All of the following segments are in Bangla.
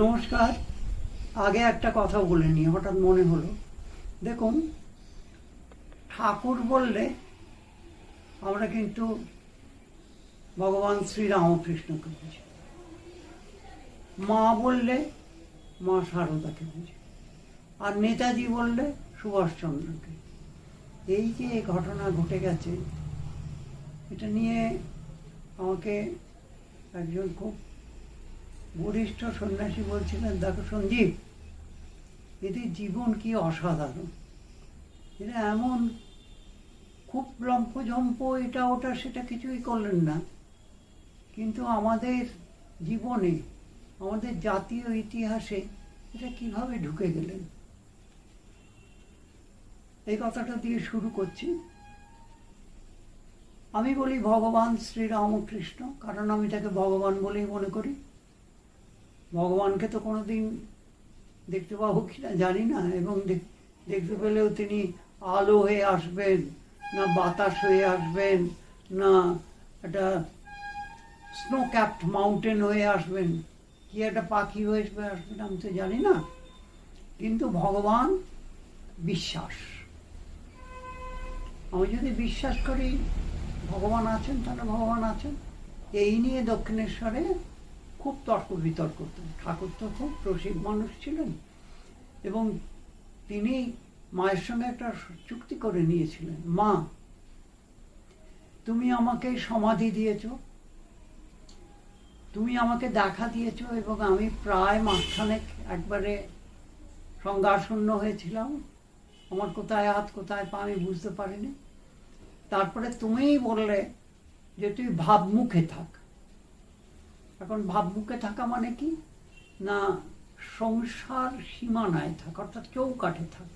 নমস্কার। আগে একটা কথা বলে নি হঠাৎ মনে হলো। দেখুন, ঠাকুর বললে আমরা কিন্তু ভগবান শ্রীরামকৃষ্ণকে বুঝি। মা বললে মা শারদাকে বুঝি। আর নেতাজি বললে সুভাষচন্দ্রকে এই যে ঘটনা ঘটে গেছে, এটা নিয়ে আমাকে একজন খুব বরিষ্ঠ সন্ন্যাসী বলছিলেন, দেখো সঞ্জীব, এদের জীবন কি অসাধারণ। এরা এমন খুব লম্ফঝম্প এটা ওটা সেটা কিছুই করলেন না। কিন্তু আমাদের জীবনে, আমাদের জাতীয় ইতিহাসে এটা কীভাবে ঢুকে গেলেন? এই কথাটা দিয়ে শুরু করছি। আমি বলি ভগবান শ্রীরামকৃষ্ণ, কারণ আমি তাকে ভগবান বলেই মনে করি। ভগবানকে তো কোনোদিন দেখতে পাবো কি না জানি না, এবং দেখ- দেখতে পেলেও তিনি আলো হয়ে আসবেন, না বাতাস হয়ে আসবেন, না একটা স্নো ক্যাপড মাউন্টেন হয়ে আসবেন। কি একটা পাখি হয়ে আসবেন আমি তো জানি না। কিন্তু ভগবান বিশ্বাস। আমি যদি বিশ্বাস করি, ভগবান আছেন, তাহলে ভগবান আছেন। এই নিয়ে দক্ষিণেশ্বরে খুব তর্ক, বিতর্ক হতো ঠাকুর তো খুব রসিক মানুষ ছিলেন এবং তিনি মায়ের সঙ্গে একটা চুক্তি করে নিয়েছিলেন, মা, তুমি আমাকে সমাধি দিয়েছ, তুমি আমাকে দেখা দিয়েছ এবং আমি প্রায় মাসখানেক একবারে সংজ্ঞাশূন্য হয়েছিলাম, আমার কোথায় হাত, কোথায় পা আমি বুঝতে পারিনি। তারপরে তুমিই বললে যে তুই ভাবমুখে থাক। এখন ভাবমুখে থাকা মানে কি? না, সংসার সীমানায় থাক, অর্থাৎ চৌকাঠে থাক।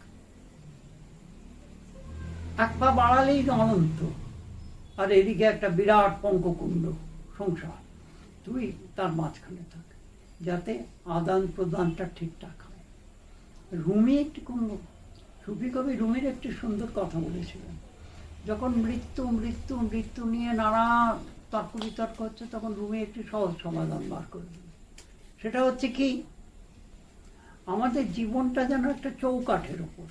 এক পা বাড়ালেই অনন্ত, আর এদিকে একটা বিরাট পঙ্ককুণ্ড, সংসার। তুই তার মাঝখানে থাক, যাতে আদান প্রদানটা ঠিকঠাক হয়। রুমি একটি কোন সুফি কবি রুমির একটি সুন্দর কথা বলেছিলেন। যখন মৃত্যু মৃত্যু মৃত্যু নিয়ে নানা তর্ক বিতর্ক হচ্ছে, তখন রুমি একটি সহজ সমাধান বার করে সেটা হচ্ছে কি, আমাদের জীবনটা যেন একটা চৌকাঠের ওপর।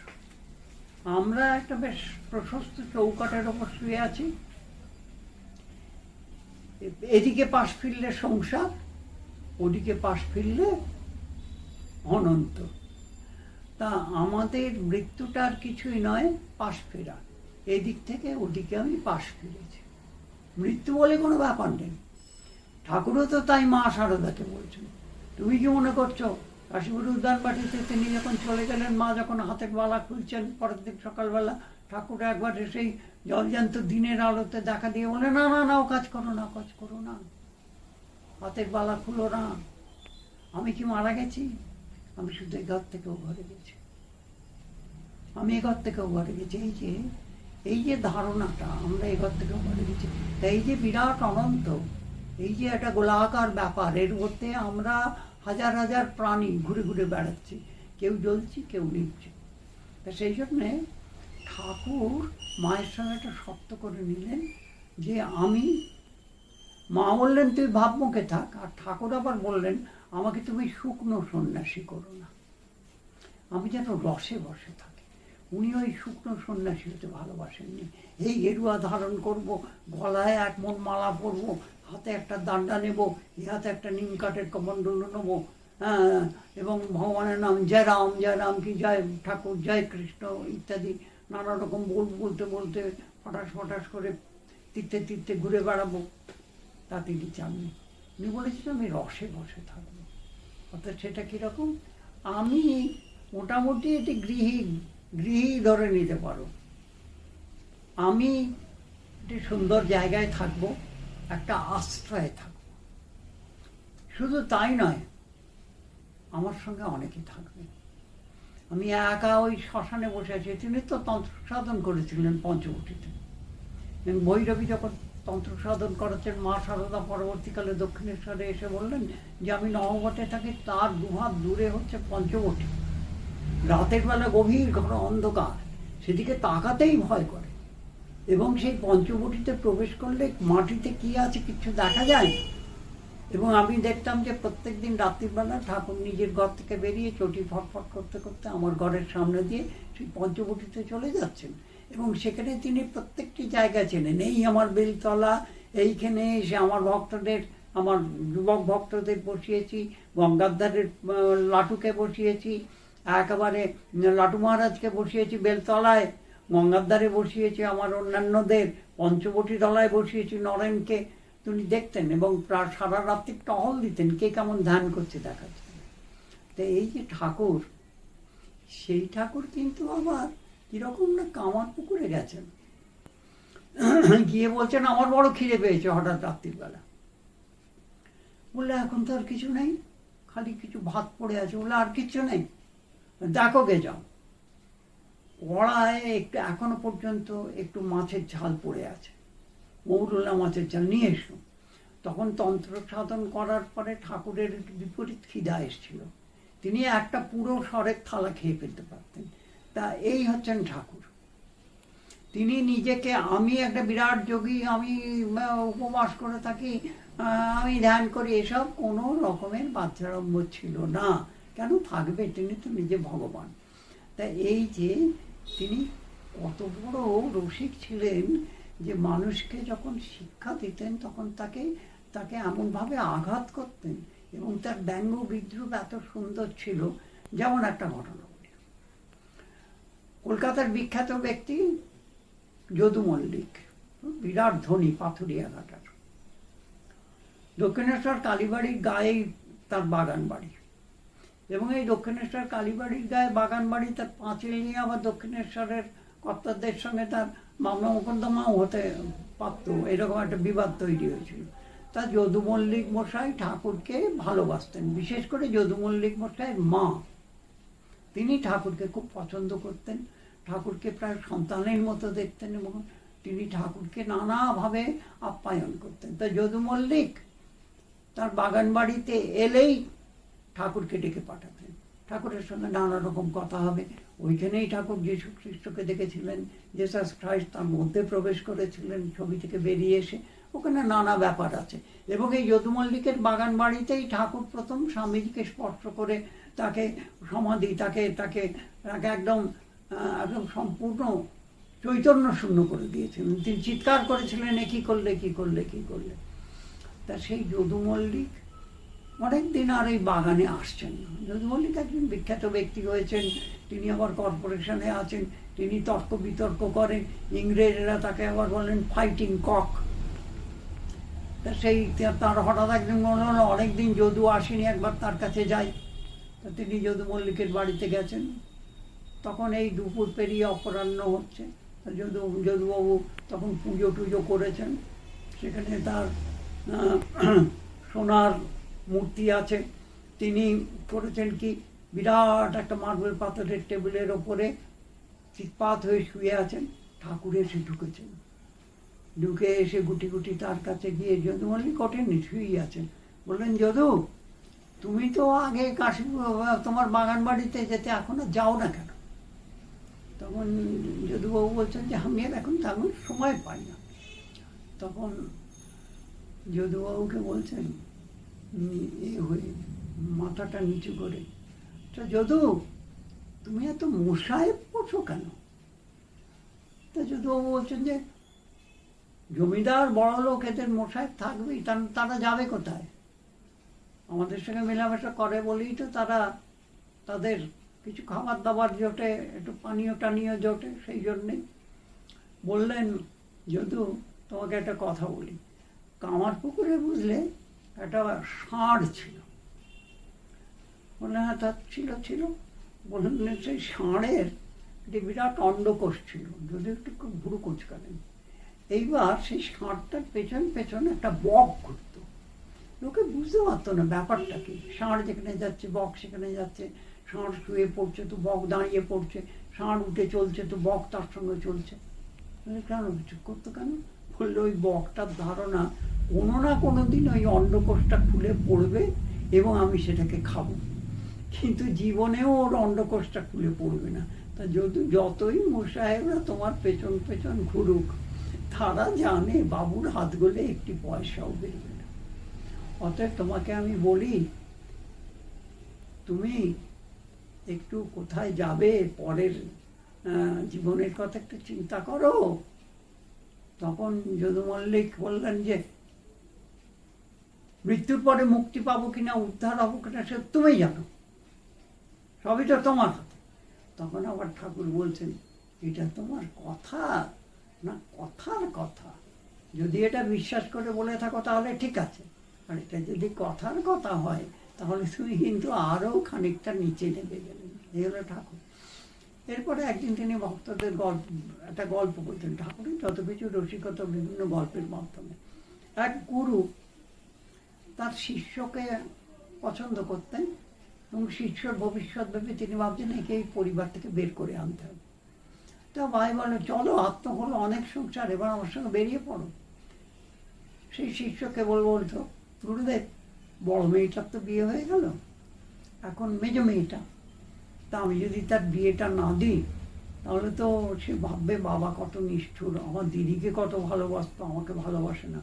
আমরা একটা বেশ প্রশস্ত চৌকাঠের ওপর শুয়ে আছি। এদিকে পাশ ফিরলে সংসার, ওদিকে পাশ ফিরলে অনন্ত। তা আমাদের মৃত্যুটা আর কিছুই নয়, পাশ ফেরা। এদিক থেকে ওদিকে আমি পাশ ফিরেছি। মৃত্যু বলে কোনো ব্যাপার নেই। ঠাকুরও তো তাই মা সারদাকে বলছেন। তুমি কি মনে করছ? কাশীপুর উদ্যান বাটিতে তিনি যখন চলে গেলেন, মা যখন হাতের বালা খুলছেন, পরের দিন সকালবেলা ঠাকুর একবার সেই জলজান্ত দিনের আলোতে দেখা দিয়ে বলে, না না না, ও কাজ করো না, কাজ করো না। হাতের বালা খুলো না। আমি কি মারা গেছি? আমি শুধু এই ঘর থেকেও ঘরে গেছি। আমি এ ঘর থেকেও ঘরে গেছি। এই যে এই যে ধারণাটা আমরা এবার থেকেও ঘরে গেছি তা এই যে বিরাট অনন্ত, এই যে একটা গোলাকার ব্যাপার, এর মধ্যে আমরা হাজার হাজার প্রাণী ঘুরে ঘুরে বেড়াচ্ছি, কেউ জ্বলছি, কেউ নিচ্ছে তা সেই জন্যে ঠাকুর মায়ের সঙ্গে একটা শর্ত করে নিলেন যে আমি, মা বললেন, তুই ভাবমুখে থাক। আর ঠাকুর আবার বললেন, আমাকে তুমি শুকনো সন্ন্যাসী করো না। আমি যেন রসে বসে থাকি। উনি ওই শুকনো সন্ন্যাসী হতে ভালোবাসেননি। এই গেরুয়া ধারণ করব, গলায় এক মন মালা পরবো, হাতে একটা দান্ডা নেব এই হাতে একটা নিম কাঠের কমণ্ডল নেব হ্যাঁ এবং ভগবানের নাম জয় রাম জয় রাম কি জয় ঠাকুর, জয় কৃষ্ণ ইত্যাদি নানা রকম বল বলতে বলতে ফটাস ফটাস করে তীর্থে তীর্থে ঘুরে বেড়াবো। তা তিনি চাননি। উনি বলেছিলেন আমি রসে বসে থাকব। অর্থাৎ সেটা কীরকম? আমি মোটামুটি এটি গৃহী গৃহী ধরে নিতে পারো। আমি একটি সুন্দর জায়গায় থাকব, একটা আশ্রয়ে থাকব। শুধু তাই নয়, আমার সঙ্গে অনেকে থাকবে। আমি একা ওই শ্মশানে বসে আছি। তিনি তো তন্ত্র সাধন করেছিলেন পঞ্চবটিতে। এবং ভৈরবী যখন তন্ত্র সাধন করাচ্ছেন মা সারদা পরবর্তীকালে দক্ষিণেশ্বরে এসে বললেন যে, আমি নহবতে থাকি, তার দুহাত দূরে হচ্ছে পঞ্চবটি। রাতের বেলা গভীর ঘন অন্ধকার সেদিকে তাকাতেই ভয় করে। এবং সেই পঞ্চবটিতে প্রবেশ করলে মাটিতে কি আছে কিছু দেখা যায় এবং আমি দেখতাম যে প্রত্যেক দিন রাত্রিবেলা ঠাকুর নিজের ঘর থেকে বেরিয়ে চটি ফটফট করতে করতে আমার ঘরের সামনে দিয়ে সেই পঞ্চবটিতে চলে যাচ্ছেন। এবং সেখানে তিনি প্রত্যেকটি জায়গা চেনেন। এই আমার বেলতলা এইখানে এসে আমার ভক্তদের আমার যুবক ভক্তদের বসিয়েছি গঙ্গাধারের আহ, লাটুকে বসিয়েছি একেবারে লাটু মহারাজকে বসিয়েছি বেলতলায় গঙ্গাধারে বসিয়েছি আমার অন্যান্যদের, পঞ্চবটি তলায় বসিয়েছি নরেনকে। তিনি দেখতেন এবং প্রায় সারা রাত্রি টহল দিতেন, কে কেমন ধ্যান করছে দেখাচ্ছেন তো এই যে ঠাকুর, সেই ঠাকুর কিন্তু আবার কীরকম না কামার পুকুরে গেছেন। গিয়ে বলছেন, আমার বড় খিদে পেয়েছে হঠাৎ রাত্রিবেলা। বললে, এখন তো আর কিছু নেই, খালি কিছু ভাত পড়ে আছে। বললে, আর কিছু নেই। দেখো গে যাও। কড়ায় একটু এখনও পর্যন্ত একটু মাছের ঝাল পড়ে আছে। মৌরুল্লা মাছের ঝাল, নিয়ে এসো। তখন তন্ত্র সাধন করার পরে ঠাকুরের বিপরীত খিদা এসেছিল। তিনি একটা পুরো সরের থালা খেয়ে ফেলতে পারতেন। তা এই হচ্ছেন ঠাকুর। তিনি নিজেকে, আমি একটা বিরাট যোগী, আমি উপবাস করে থাকি আমি ধ্যান করি, এসব কোনো রকমের বাচ্চারম্ভ ছিল না। কেন থাকবে তিনি তো নিজে ভগবান। তা এই যে তিনি কত বড় রসিক ছিলেন যে মানুষকে যখন শিক্ষা দিতেন, তখন তাকে তাকে এমনভাবে আঘাত করতেন এবং তার ব্যঙ্গ বিদ্রুপ এত সুন্দর ছিল। যেমন একটা ঘটনা কলকাতার বিখ্যাত ব্যক্তি যদু মল্লিক, বিরাট ধনী, পাথুরিয়া ঘাটার। দক্ষিণেশ্বর কালীবাড়ির গায়েই তার বাগান বাড়ি এবং এই দক্ষিণেশ্বর কালীবাড়ির গায়ে বাগান বাড়ি, তার পাঁচিল নিয়ে আবার দক্ষিণেশ্বরের কর্তাদের সঙ্গে তার মামলা মোকদ্দমাও হতে পারত। এরকম একটা বিবাদ তৈরি হয়েছিল। তা যদু মল্লিক মশাই ঠাকুরকে ভালোবাসতেন, বিশেষ করে যদু মল্লিক মশাইয়ের মা। তিনি ঠাকুরকে খুব পছন্দ করতেন, ঠাকুরকে প্রায় সন্তানের মতো দেখতেন এবং তিনি ঠাকুরকে নানাভাবে আপ্যায়ন করতেন। তা যদু মল্লিক তার বাগান বাড়িতে এলেই ঠাকুরকে ডেকে পাঠাতেন ঠাকুরের সঙ্গে নানা রকম কথা হবে। ওইখানেই ঠাকুর যীশু খ্রিস্টকে দেখেছিলেন জেসাস খ্রাইস্ট তার মধ্যে প্রবেশ করেছিলেন, ছবি থেকে বেরিয়ে এসে। ওখানে নানা ব্যাপার আছে। এবং এই যদু মল্লিকের বাগান বাড়িতেই ঠাকুর প্রথম স্বামীজিকে স্পর্শ করে তাকে সমাধি, তাকে তাকে তাকে একদম একদম সম্পূর্ণ চৈতন্য শূন্য করে দিয়েছিলেন। তিনি চিৎকার করেছিলেন, এ কী করলে কী করলে কী করলে? তা সেই যদু মল্লিক অনেক দিন আর এই বাগানে আসছেন না। যদু মল্লিক একজন বিখ্যাত ব্যক্তি হয়েছেন, তিনি আবার কর্পোরেশনে আছেন, তিনি তর্ক বিতর্ক করেন, ইংরেজরা তাকে আবার বলেন ফাইটিং কক তা সেই তার হঠাৎ একদিন মনে হলো, অনেকদিন যদু আসেনি, একবার তার কাছে যাই। তা তিনি যদু মল্লিকের বাড়িতে গেছেন। তখন এই দুপুর পেরিয়ে অপরাহ্ন হচ্ছে। যদু, যদুবাবু তখন পুজো টুজো করেছেন। সেখানে তার সোনার মূর্তি আছে। তিনি করেছেন কি, বিরাট একটা মার্বেল পাথরের টেবিলের ওপরে চিৎপাত হয়ে শুয়ে আছেন। ঠাকুর এসে ঢুকেছেন। ঢুকে এসে গুটি গুটি তার কাছে গিয়ে যদু মল্লিক ওঠেননি শুয়েই আছেন। বললেন, যদু, তুমি তো আগে কাশি তোমার বাগান বাড়িতে যেতে এখনও যাও না কেন? তখন যদুবাবু বলছেন যে, আমি আর এখন তেমন সময় পাই না। তখন যদুবাবুকে বলছেন এ হয়ে মাথাটা নিচু করে। তো যদু, তুমি এত মশায় পড়ছো কেন? তা যদুবাবু বলছেন যে, জমিদার বড় লোক, এদের মশাই থাকবেই তারা যাবে কোথায়? আমাদের সঙ্গে মেলামেশা করে বলেই তো তারা তাদের কিছু খাবার দাবার জোটে, একটু পানীয় টানীয় জোটে, সেই জন্যে বললেন, যদু, তোমাকে একটা কথা বলি। কামার পুকুরে বুঝলে একটা ষাঁড় ছিল। বললেন হ্যাঁ তা ছিল ছিল। বললেন সেই ষাঁড়ের একটি বিরাট অন্ডকোষ ছিল, যদি একটু খুব ভুরু কোচকালেন এইবার সেই ষাঁড়টার পেছন পেছন একটা বক ঘুরতো। লোকে বুঝতে পারতো না ব্যাপারটা কি। ষাঁড় যেখানে যাচ্ছে, বক সেখানে যাচ্ছে। ষাঁড় শুয়ে পড়ছে, তো বক দাঁড়িয়ে পড়ছে। ষাঁড় উঠে চলছে, তো বক তার সঙ্গে চলছে। কেন কিছু করতো কেন? বললে ওই বকটার ধারণা কোনো না কোনো দিন ওই অন্ডকোষটা খুলে পড়বে এবং আমি সেটাকে খাব। কিন্তু জীবনেও ওর অন্ডকোষটা খুলে পড়বে না। তা যদি, যতই মশাহেবরা তোমার পেছন পেছন ঘুরুক, তারা জানে বাবুর হাত গলে একটি পয়সাও বেরোবে না। অতএব তোমাকে আমি বলি, তুমি একটু কোথায় যাবে, পরের জীবনের কথা একটু চিন্তা করো। তখন যদু মল্লিক বললেন যে মৃত্যুর পরে মুক্তি পাবো কিনা, উদ্ধার হব কিনা, সে তুমি জানো। সবই তো তোমার হাতে। তখন আবার ঠাকুর বলছেন, এটা তোমার কথা না, কথার কথা? যদি এটা বিশ্বাস করে বলে থাকো তাহলে ঠিক আছে। আর এটা যদি কথার কথা হয়, তাহলে তুমি কিন্তু আরও খানিকটা নিচে নেমে গেলেন এই হলো ঠাকুর। এরপরে একদিন তিনি ভক্তদের গল্প, একটা গল্প বলতেন ঠাকুরের, যত কিছু রসিকতা, বিভিন্ন গল্পের মাধ্যমে। এক গুরু তার শিষ্যকে পছন্দ করতেন এবং শিষ্যর ভবিষ্যৎ ভেবে তিনি ভাবছেন একে এই পরিবার থেকে বের করে আনতে হবে। তো ভাই বলে, চলো, আত্ম হলো অনেক সংসার, এবার আমার সঙ্গে বেরিয়ে পড়ো। সেই শিষ্য কেবল বলতো গুরুদেব, বড় মেয়েটার তো বিয়ে হয়ে গেল। এখন মেজ মেয়েটা। তা আমি যদি তার বিয়েটা না দিই, তাহলে তো সে ভাববে, বাবা কত নিষ্ঠুর, আমার দিদিকে কত ভালোবাসতো, আমাকে ভালোবাসে না।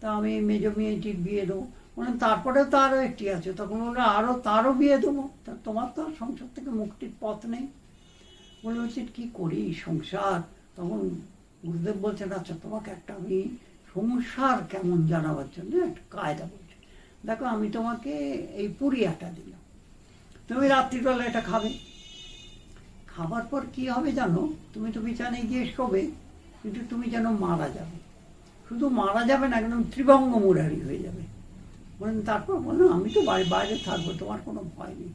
তা আমি মেজ মেয়েটির বিয়ে দেবো। মানে তারপরেও তো আরও একটি আছে, তখন ওরা আরও তারও বিয়ে দেবো। তা তোমার তো আর সংসার থেকে মুক্তির পথ নেই। বলে বলছি, কী করি? সংসার? তখন গুরুদেব বলছেন আচ্ছা তোমাকে একটা আমি সংসার কেমন জানাবার জন্য একটা কায়দা বলছি। দেখো, আমি তোমাকে এই পুরিয়াটা দিলাম। তুমি রাত্রিবেলা এটা খাবে। খাবার পর কি হবে জানো? তুমি তো বিছানায় গিয়ে শোবে, কিন্তু তুমি যেন মারা যাবে। শুধু মারা যাবে না, একদম ত্রিভঙ্গ মুরারি হয়ে যাবে। বলেন তারপর বললাম আমি তো বাড়ি, বাইরে থাকব, তোমার কোনো ভয় নেই।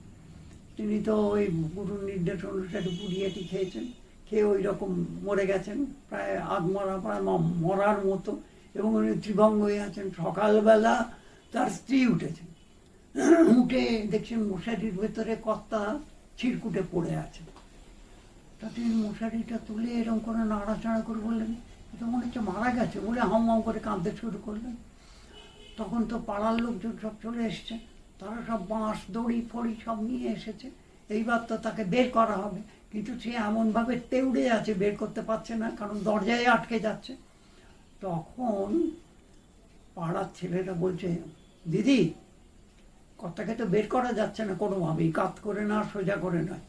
তিনি তো ওই গুরুর নির্দেশ অনুসারে পুড়িয়াটি খেয়েছেন, খেয়ে ওই রকম মরে গেছেন, প্রায় আগ মরা প্রায় মরার মতো, এবং উনি ত্রিভঙ্গ হয়ে আছেন। সকালবেলা তার স্ত্রী উঠেছেন। উঠে দেখছেন মশারির ভেতরে কর্তা ছিরকুটে পড়ে আছে। তা তিনি মশারিটা তুলে এরকম করে নাড়াচাড়া করে বললেন এটা মনে হচ্ছে মারা গেছে। বলে হাম হাম করে কাঁদতে শুরু করলেন। তখন তো পাড়ার লোকজন সব চলে এসছে। তারা সব বাঁশ, দড়ি, ফড়ি সব নিয়ে এসেছে। এইবার তো তাকে বের করা হবে। কিন্তু সে এমনভাবে তেউড়ে আছে, বের করতে পারছে না, কারণ দরজায় আটকে যাচ্ছে। তখন পাড়ার ছেলেরা বলছে, দিদি কর্তাকে তো বের করা যাচ্ছে না কোনোভাবেই। কাত করে না, সোজা করে নয়।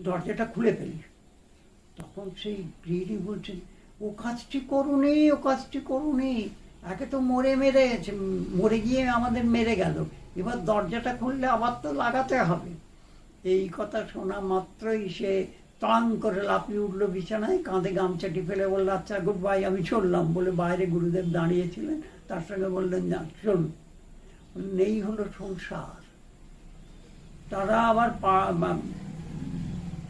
দরজাটা খুলে ফেলি। তখন সেই গৃহিণী বলছেন ও কাজটি করুনি ও কাজটি করুনি একে তো মরে মেরে মরে গিয়ে আমাদের মেরে গেল। এবার দরজাটা খুললে আবার তো লাগাতে হবে। এই কথা শোনা মাত্রই সে তাং করে লাফিয়ে উঠল বিছানায়, কাঁধে গামছাটি ফেলে বলল আচ্ছা গুড বাই আমি চললাম। বলে বাইরে গুরুদেব দাঁড়িয়েছিলেন। তার সঙ্গে বললেন না চলুন। নেই হলো সংসার। তারা আবার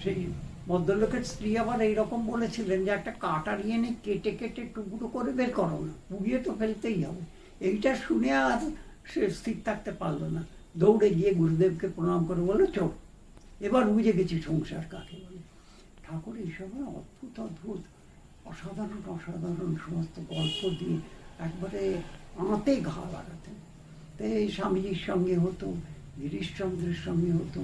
সেই ভদ্রলোকের স্ত্রী আবার এইরকম বলেছিলেন যে একটা কাটারি এনে কেটে কেটে টুকরো করে বের করো না পুড়িয়ে তো ফেলতেই হবে। এইটা শুনে আর সে স্থির থাকতে পারল না। দৌড়ে গিয়ে গুরুদেবকে প্রণাম করে বলল, চল। এবার বুঝে গেছি সংসার কাকে বলে। ঠাকুর এইসবের অদ্ভুত অদ্ভুত, অসাধারণ অসাধারণ সমস্ত গল্প দিয়ে একবারে আঁতে ঘা লাগাতেন। তো এই স্বামীজির সঙ্গে হতো, গিরিশচন্দ্রের সঙ্গে হতো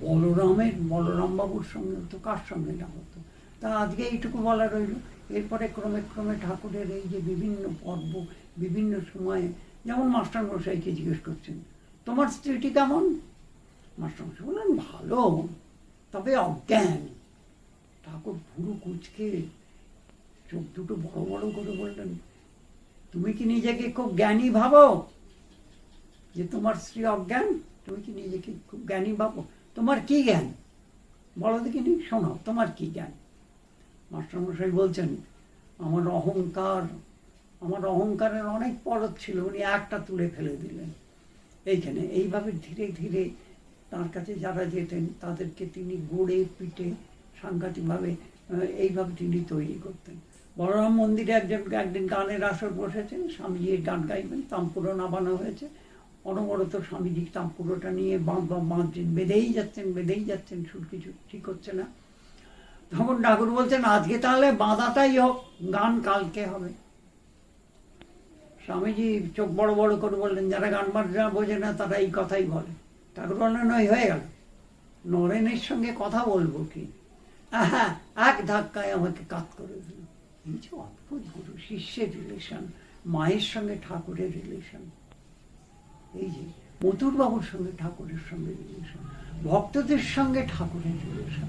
বলরামের বলরাম বাবুর সঙ্গে হতো, কার সঙ্গে না হতো? তা আজকে এইটুকু বলা রইল। এরপরে ক্রমে ক্রমে ঠাকুরের এই যে বিভিন্ন পর্ব, বিভিন্ন সময়ে, যেমন মাস্টারমশাইকে জিজ্ঞেস করছেন, তোমার স্ত্রীটি কেমন? মাস্টারমশাই বললেন, ভালো। তবে অজ্ঞান। ঠাকুর ভুরু কুচকে চোখ দুটো বড় বড় করে বললেন, তুমি কি নিজেকে খুব জ্ঞানী ভাবো? যে তোমার স্ত্রী অজ্ঞান? তুমি কি নিজেকে খুব জ্ঞানী ভাবো? তোমার কি জ্ঞান? বলো দেখিনি শোনো, তোমার কি জ্ঞান? মাস্টারমশাই বলছেন, আমার অহংকার, আমার অহংকারের অনেক পরত ছিল, উনি একটা তুলে ফেলে দিলেন। এইখানে, এইভাবে ধীরে ধীরে তার কাছে যারা যেতেন, তাদেরকে তিনি গড়ে পিটে সাংঘাতিকভাবে এইভাবে তিনি তৈরি করতেন। বলরাম মন্দিরে একজন, একদিন গানের আসর বসেছেন, স্বামীজির গান গাইবেন, তাম্পুরো নামানো হয়েছে। অনবরত স্বামীজি তাম্পুরোটা নিয়ে বাঁধ বাঁধছেন, বেঁধেই যাচ্ছেন বেঁধেই যাচ্ছেন, সুর কিছু ঠিক হচ্ছে না। তখন ঠাকুর বলছেন, আজকে তাহলে বাঁধাটাই হোক, গান কালকে হবে। স্বামীজি চোখ বড় বড় করে বললেন, যারা গান বাজনা বোঝে না, তারা এই কথাই বলে। ঠাকুর বললেন, ওই হয়ে গেল। নরেনের সঙ্গে কথা বলব কি? হ্যাঁ এক ধাক্কায় আমাকে কাত করে দিল। এই যে অদ্ভুত গুরু, শিষ্যের রিলেশন মায়ের সঙ্গে ঠাকুরের রিলেশন এই যে মথুরবাবুর সঙ্গে ঠাকুরের সঙ্গে রিলেশন ভক্তদের সঙ্গে ঠাকুরের রিলেশন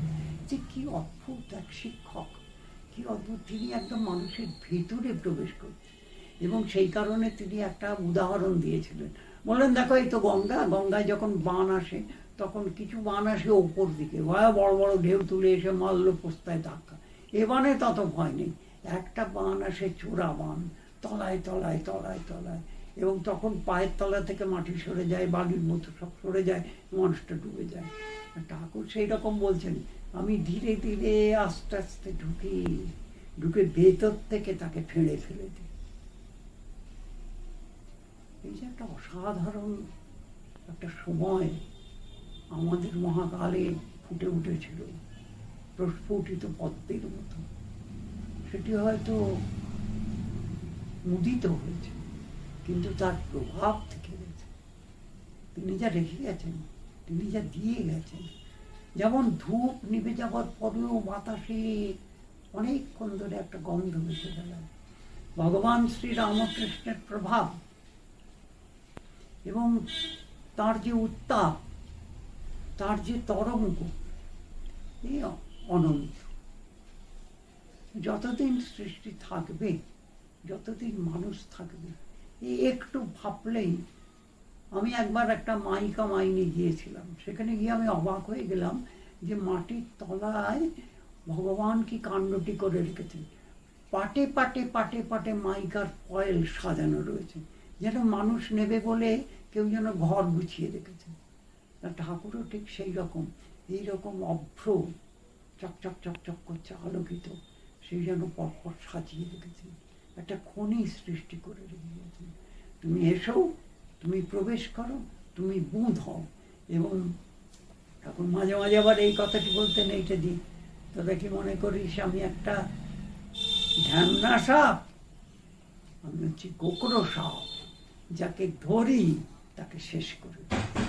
যে কি অদ্ভুত এক শিক্ষক, কি অদ্ভুত, তিনি একদম মানুষের ভিতরে প্রবেশ করছেন এবং সেই কারণে তিনি একটা উদাহরণ দিয়েছিলেন। বললেন, দেখো, এই তো গঙ্গা, গঙ্গায় যখন বান আসে, তখন কিছু বান আসে ওপর দিকে। ভয়া বড় বড় ঢেউ তুলে এসে মারল, পোস্তায় ধাক্কা। এ বানে তত ভয় নেই। একটা বান আসে চোরা বান, তলায় তলায় তলায় তলায়। এবং তখন পায়ের তলা থেকে মাটি সরে যায়, বালির মতো সব সরে যায়, মানুষটা ডুবে যায়। ঠাকুর সেই রকম বলছেন, আমি ধীরে ধীরে আস্তে আস্তে ঢুকি, ঢুকে ভেতর থেকে তাকে ফেলে ফেলে দিই। এই যে একটা অসাধারণ একটা সময় আমাদের মহাকালে ফুটে উঠেছিল, প্রস্ফুটিত পদ্মের মতো। সেটি হয়তো মুদিত হয়েছে। কিন্তু তার প্রভাব থেকে গেছে। তিনি যা রেখে গেছেন, তিনি যা দিয়ে গেছেন, যেমন ধূপ নিভে যাওয়ার পরেও বাতাসে অনেকক্ষণ ধরে একটা গন্ধ বেঁচে বেড়ায় ভগবান শ্রী রামকৃষ্ণের প্রভাব এবং তার যে উত্তাপ, তার যে তরঙ্গ এই অনন্ত। যতদিন সৃষ্টি থাকবে, যতদিন মানুষ থাকবে একটু ভাবলেই আমি একবার একটা মাইকা মাইনে গিয়েছিলাম। সেখানে গিয়ে আমি অবাক হয়ে গেলাম যে মাটির তলায় ভগবান কি কাণ্ডটি করে রেখেছেন। পাটে পাটে পাটে পাটে মাইকার ফয়েল সাজানো রয়েছে। যেন মানুষ নেবে বলে কেউ যেন ঘর গুছিয়ে রেখেছেন তা ঠাকুরও ঠিক সেই রকম, এই রকম অভ্র, চকচক চকচক করছে, আলোকিত, সেই যেন পরপর সাজিয়ে রেখেছেন একটা খনি সৃষ্টি করে রেখে তুমি এসো, তুমি প্রবেশ করো, তুমি বুঁদ হও। এবং এখন মাঝে মাঝে আবার এই কথাটি বলতেন এইটা দিই তোরা কি মনে করিস আমি একটা ঢ্যামনা সাপ আমি হচ্ছি কোকড়ো সাপ, যাকে ধরি তাকে শেষ করে দিই।